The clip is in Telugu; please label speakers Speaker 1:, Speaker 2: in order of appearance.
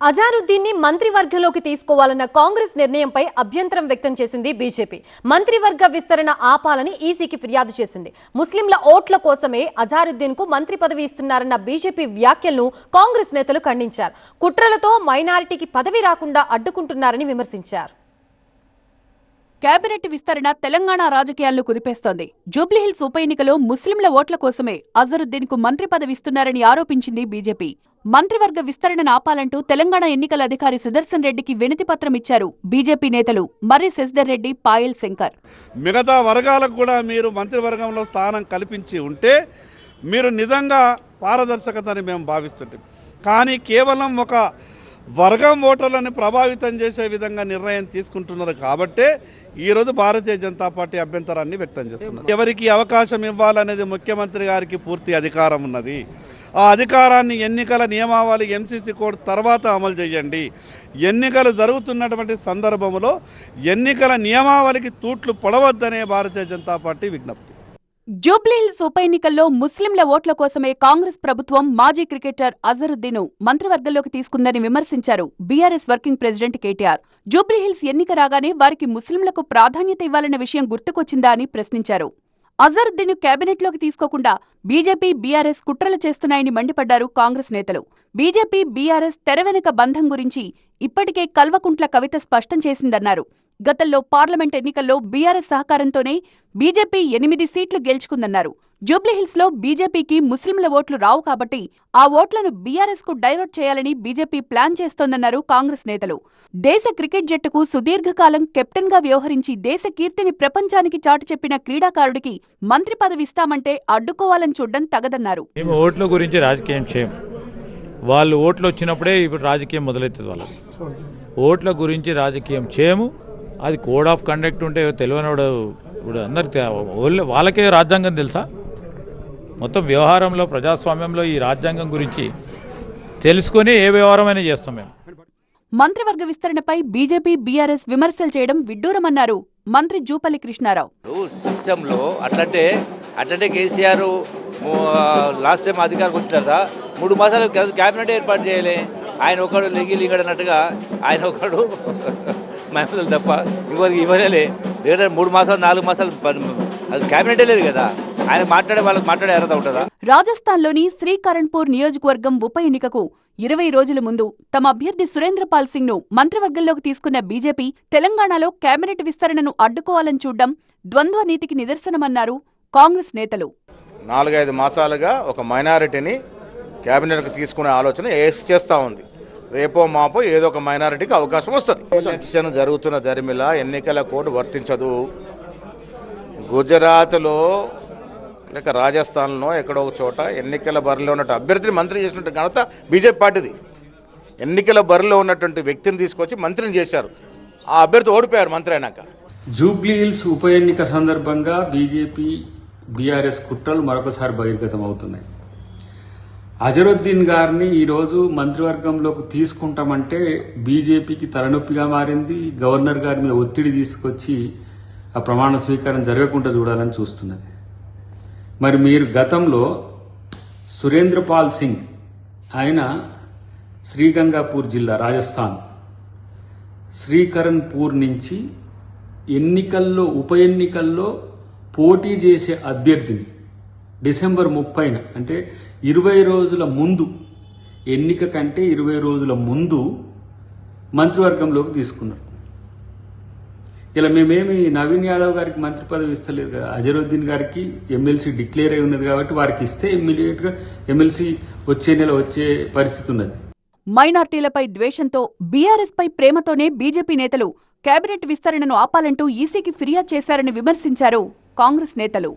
Speaker 1: అజారుద్దీన్ని మంత్రివర్గంలోకి తీసుకోవాలన్న కాంగ్రెస్ నిర్ణయంపై అభ్యంతరం వ్యక్తం చేసింది బీజేపీ. మంత్రివర్గ విస్తరణ ఆపాలని ఈసీకి ఫిర్యాదు చేసింది. ముస్లింల ఓట్ల కోసమే అజారుద్దీన్కు మంత్రి పదవి ఇస్తున్నారన్న బీజేపీ వ్యాఖ్యలను కాంగ్రెస్ నేతలు ఖండించారు. కుట్రలతో మైనారిటీకి పదవి రాకుండా అడ్డుకుంటున్నారని విమర్శించారు.
Speaker 2: కేబినెట్ విస్తరణ తెలంగాణ రాజకీయాలను కుదిపేస్తోంది. జూబ్లీహిల్స్ ఉప ఎన్నికలో ముస్లింల ఓట్ల కోసమే అజరుద్దీన్కు మంత్రి పదవి ఇస్తున్నారని ఆరోపించింది బీజేపీ. మంత్రివర్గ విస్తరణను ఆపాలంటూ తెలంగాణ ఎన్నికల అధికారి సుదర్శన్ రెడ్డికి వినతి పత్రం ఇచ్చారు బీజేపీ నేతలు మర్రి శశిధర్ రెడ్డి పాయల్ శంకర్.
Speaker 3: మిగతా వర్గాలకు కూడా మీరు మంత్రివర్గంలో స్థానం కల్పించి ఉంటే మీరు నిజంగా పారదర్శకతని మేము భావిస్తుంటాం. కానీ కేవలం ఒక వర్గం ఓటర్లను ప్రభావితం చేసే విధంగా నిర్ణయం తీసుకుంటున్నారు కాబట్టే ఈరోజు భారతీయ జనతా పార్టీ అభ్యంతరాన్ని వ్యక్తం చేస్తున్నారు ఎవరికి అవకాశం ఇవ్వాలనేది ముఖ్యమంత్రి గారికి పూర్తి అధికారం ఉన్నది. ఆ అధికారాన్ని ఎన్నికల నియమావళి ఎంసీసీ కోడ్ తర్వాత అమలు చేయండి. ఎన్నికలు జరుగుతున్నటువంటి సందర్భంలో ఎన్నికల నియమావళికి తూట్లు పొడవద్దనే భారతీయ జనతా పార్టీ విజ్ఞప్తి.
Speaker 2: జూబ్లీహిల్స్ ఉప ఎన్నికల్లో ముస్లింల ఓట్ల కోసమే కాంగ్రెస్ ప్రభుత్వం మాజీ క్రికెటర్ అజరుద్దీన్ మంత్రివర్గంలోకి తీసుకుందని విమర్శించారు BRS working president KTR. Jubilee Hills ఎన్నిక రాగానే వారికి ముస్లింలకు ప్రాధాన్యత ఇవ్వాలన్న విషయం గుర్తుకొచ్చిందా అని ప్రశ్నించారు. అజరుద్దీన్ కేబినెట్లోకి తీసుకోకుండా బీజేపీ బీఆర్ఎస్ కుట్రలు చేస్తున్నాయని మండిపడ్డారు కాంగ్రెస్ నేతలు. బీజేపీ బీఆర్ఎస్ తెర వెనుక బంధం గురించి ఇప్పటికే కల్వకుంట్ల కవిత స్పష్టం చేసిందన్నారు. గతంలో పార్లమెంట్ ఎన్నికల్లో బీఆర్ఎస్ సహకారంతోనే బీజేపీ ఎనిమిది సీట్లు గెలుచుకుందన్నారు. జూబ్లీహిల్స్లో బీజేపీకి ముస్లింల ఓట్లు రావు కాబట్టి ఆ ఓట్లను బీఆర్ఎస్కు డైవర్ట్ చేయాలని బీజేపీ ప్లాన్ చేస్తోందన్నారు కాంగ్రెస్ నేతలు. దేశ క్రికెట్ జట్టుకు సుదీర్ఘకాలం కెప్టెన్గా వ్యవహరించి దేశ కీర్తిని ప్రపంచానికి చాటు చెప్పిన క్రీడాకారుడికి మంత్రి పదవి ఇస్తామంటే అడ్డుకోవాలని చూడడం తగదన్నారు.
Speaker 4: ఓట్ల గురించి రాజకీయం చేయం. వాళ్ళు ఓట్లు వచ్చినప్పుడే ఇప్పుడు రాజకీయం మొదలవుతుంది వాళ్ళకి. ఓట్ల గురించి రాజకీయం చేయము. అది కోడ్ ఆఫ్ కండక్ట్ ఉంటే తెలియనివాడు ఇప్పుడు అందరికి వాళ్ళకే రాజ్యాంగం తెలుసా? మొత్తం వ్యవహారంలో ప్రజాస్వామ్యంలో ఈ రాజ్యాంగం గురించి తెలుసుకొని ఏ వ్యవహారమైనా చేస్తాం మేము.
Speaker 2: మంత్రివర్గ విస్తరణపై బీజేపీ బీఆర్ఎస్ విమర్శలు చేయడం విడ్డూరమన్నారు మంత్రి జూపల్లి కృష్ణారావు.
Speaker 5: సిస్టంలో అట్లంటే అట్లంటే కేసీఆర్ లాస్ట్ టైం అధికారికి వచ్చిన తర్వాత మూడు మాసాలు క్యా- క్యాబినెట్ ఏర్పాటు చేయలే. ఆయన ఒకడు లెగి లింగడు అన్నట్టుగా ఆయన ఒకడు మహిళలు తప్ప ఇంకొకరికి ఇవ్వలే దగ్గర మూడు మాసాలు నాలుగు మాసాలు అది క్యాబినెటే లేదు కదా. ఆయన మాట్లాడే వాళ్ళకి మాట్లాడే అర్హత ఉంటుందా?
Speaker 2: రాజస్థాన్లోని శ్రీకరణ్పూర్ నియోజకవర్గం ఉప ఎన్నికకు ఇరవై రోజుల ముందు తమ అభ్యర్థి సురేంద్రపాల్ సింగ్ను మంత్రివర్గంలోకి తీసుకున్న బీజేపీ తెలంగాణలో కేబినెట్ విస్తరణను అడ్డుకోవాలని చూడడం ద్వంద్వ నీతికి నిదర్శనమన్నారు కాంగ్రెస్ నేతలు.
Speaker 6: నాలుగైదు మాసాలుగా ఒక మైనారిటీని క్యాబినెట్కి తీసుకునే ఆలోచన ఏస్ చేస్తూ ఉంది. రేపో మాపో ఏదో ఒక మైనారిటీకి అవకాశం వస్తుంది. ఎలక్షన్ జరుగుతున్న దరిమిల ఎన్నికల కోడ్ వర్తించదు. గుజరాత్లో లేక రాజస్థాన్లో ఎక్కడో ఒక చోట ఎన్నికల బరిలో ఉన్నట్టు అభ్యర్థిని మంత్రి చేసినట్టు ఘనత బీజేపీ పార్టీది. ఎన్నికల బరిలో ఉన్నటువంటి వ్యక్తిని తీసుకొచ్చి మంత్రిని చేశారు. ఆ అభ్యర్థి ఓడిపోయారు మంత్రి అయినాక.
Speaker 7: జూబ్లీ హిల్స్ ఉప ఎన్నిక సందర్భంగా బీజేపీ బీఆర్ఎస్ కుట్రలు మరొకసారి బహిర్గతం అవుతున్నాయి అజరుద్దీన్ గారిని ఈరోజు మంత్రివర్గంలోకి తీసుకుంటామంటే బీజేపీకి తలనొప్పిగా మారింది గవర్నర్ గారి మీద ఒత్తిడి తీసుకొచ్చి ఆ ప్రమాణ స్వీకారం జరగకుండా చూడాలని చూస్తున్నది. మరి మీరు గతంలో సురేంద్రపాల్ సింగ్ ఆయన శ్రీగంగాపూర్ జిల్లా రాజస్థాన్ శ్రీకరణ్పూర్ నుంచి ఎన్నికల్లో ఉప ఎన్నికల్లో పోటీ చేసే అభ్యర్థిని డిసెంబర్ ముప్పైన అంటే ఇరవై రోజుల ముందు ఎన్నిక కంటే ఇరవై రోజుల ముందు మంత్రివర్గంలోకి తీసుకున్నారు. ఇలా మేమేమి నవీన్ యాదవ్ గారికి మంత్రి పదవి ఇస్తలేదు కదా అజరుద్దీన్ గారికి ఎమ్మెల్సీ డిక్లేర్ అయి ఉన్నది కాబట్టి వారికి ఇస్తే ఇమ్మీడియట్గా ఎమ్మెల్సీ వచ్చే నెల వచ్చే పరిస్థితి ఉన్నది.
Speaker 2: మైనార్టీలపై ద్వేషంతో బీఆర్ఎస్ పై ప్రేమతోనే బీజేపీ నేతలు కేబినెట్ విస్తరణను ఆపాలంటూ ఈసీకి ఫిర్యాదు చేశారని విమర్శించారు కాంగ్రెస్ నేతలు.